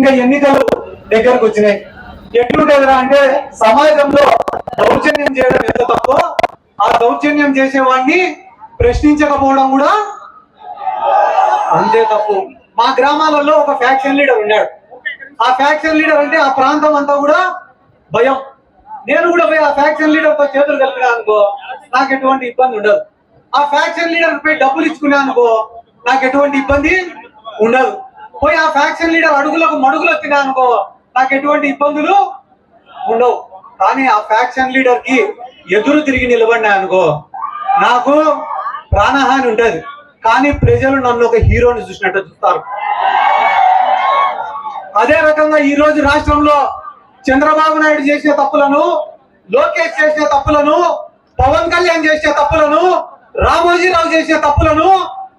ఇంకా ఎన్నికలు దగ్గరకు వచ్చినాయి. ఎట్లుంటదిరా అంటే సమాజంలో దౌర్జన్యం చేయడం ఎంత తప్పో ఆ దౌర్జన్యం చేసేవాడిని ప్రశ్నించకపోవడం కూడా అంతే తప్పు. మా గ్రామాలలో ఒక ఫ్యాక్షన్ లీడర్ ఉన్నాడు. ఆ ఫ్యాక్షన్ లీడర్ అంటే ఆ ప్రాంతం అంతా కూడా భయం. నేను కూడా పోయి ఆ ఫ్యాక్షన్ లీడర్తో చేతులు కలిపినా అనుకో నాకు ఎటువంటి ఇబ్బంది ఉండదు. ఆ ఫ్యాక్షన్ లీడర్ పై డబ్బులు ఇచ్చుకున్నా అనుకో నాకు ఎటువంటి ఇబ్బంది ఉండదు. పోయి ఆ ఫ్యాక్షన్ లీడర్ అడుగులకు మడుగులు వచ్చినా అనుకో నాకు ఎటువంటి ఇబ్బందులు ఉండవు. కానీ ఆ ఫ్యాక్షన్ లీడర్కి ఎదురు తిరిగి నిలబడినా అనుకో నాకు ప్రాణహాని ఉంటది. కానీ ప్రజలు నన్ను ఒక హీరోని చూసినట్టు చూస్తారు. అదే రకంగా ఈ రోజు రాష్ట్రంలో చంద్రబాబు నాయుడు చేసే తప్పులను లోకేష్ చేసే తప్పులను పవన్ కళ్యాణ్ చేసే తప్పులను రామోజీరావు చేసే తప్పులను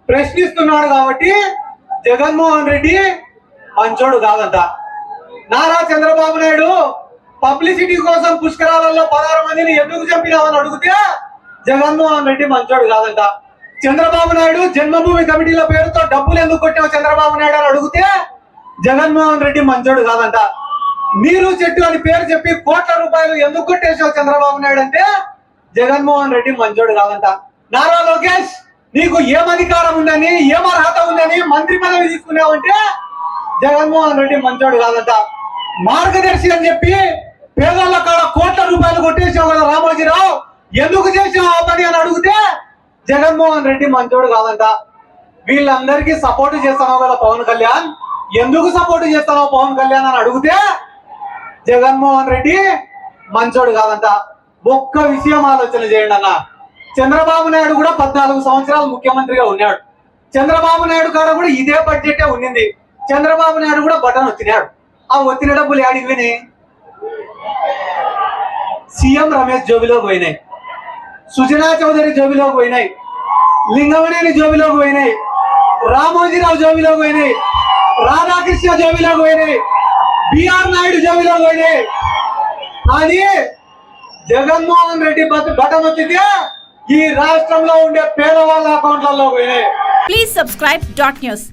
ప్రశ్నిస్తున్నాడు కాబట్టి జగన్మోహన్ రెడ్డి మంచోడు కాదంట. నారా చంద్రబాబు నాయుడు పబ్లిసిటీ కోసం పుష్కరాలలో పదహారు మందిని ఎందుకు చంపినామని అడిగితే జగన్మోహన్ రెడ్డి మంచోడు కాదంట. చంద్రబాబు నాయుడు జన్మభూమి కమిటీల పేరుతో డబ్బులు ఎందుకు కొట్టావు చంద్రబాబు నాయుడు అని అడిగితే జగన్మోహన్ రెడ్డి మంచోడు కాదంట. నీరు చెట్టు అని పేరు చెప్పి కోట్ల రూపాయలు ఎందుకు కొట్టేసావు చంద్రబాబు నాయుడు అంటే జగన్మోహన్ రెడ్డి మంచోడు కాదంట. నారా లోకేష్! నీకు ఏం అధికారం ఉందని ఏం అర్హత ఉందని మంత్రి పదవి తీసుకున్నావంటే జగన్మోహన్ రెడ్డి మంచోడు కాదంట. మార్గదర్శి అని చెప్పి పేదల కాడ కోట్ల రూపాయలు కొట్టేసావు కదా రామోజీరావు. ఎందుకు చేసావు ఆ పని అని అడిగితే జగన్మోహన్ రెడ్డి మంచోడు కాదంట. వీళ్ళందరికీ సపోర్ట్ చేస్తున్నావు కదా పవన్ కళ్యాణ్. ఎందుకు సపోర్ట్ చేస్తున్నావు పవన్ కళ్యాణ్ అని అడిగితే జగన్మోహన్ రెడ్డి మంచోడు కాదంట. ఒక్క విషయం ఆలోచన చేయండి అన్న. చంద్రబాబు నాయుడు కూడా పద్నాలుగు సంవత్సరాలు ముఖ్యమంత్రిగా ఉన్నాడు. చంద్రబాబు నాయుడు కాడ కూడా ఇదే బడ్జెటే ఉండింది చంద్రబాబు నాయుడు కూడా బటన్ వచ్చినాడు ఆ ఒత్తిడి డబ్బులు యాడికి పోయినాయి? సీఎం రమేష్ జోబిలోకి పోయినాయి. సుజనా చౌదరి జోబిలోకి పోయినాయి. లింగమనేని జోబిలోకి పోయినాయి. రామోజీరావు జోబిలోకి పోయినాయి. రాధాకృష్ణ జోబిలోకి పోయినాయి. బిఆర్ నాయుడు జోబిలోకి పోయినాయి. కానీ జగన్మోహన్ రెడ్డి బత- బటన్ వచ్చితే ఈ రాష్ట్రంలో ఉండే పేదవాళ్ళ అకౌంట్లలో పోయినాయి. Please subscribe dot news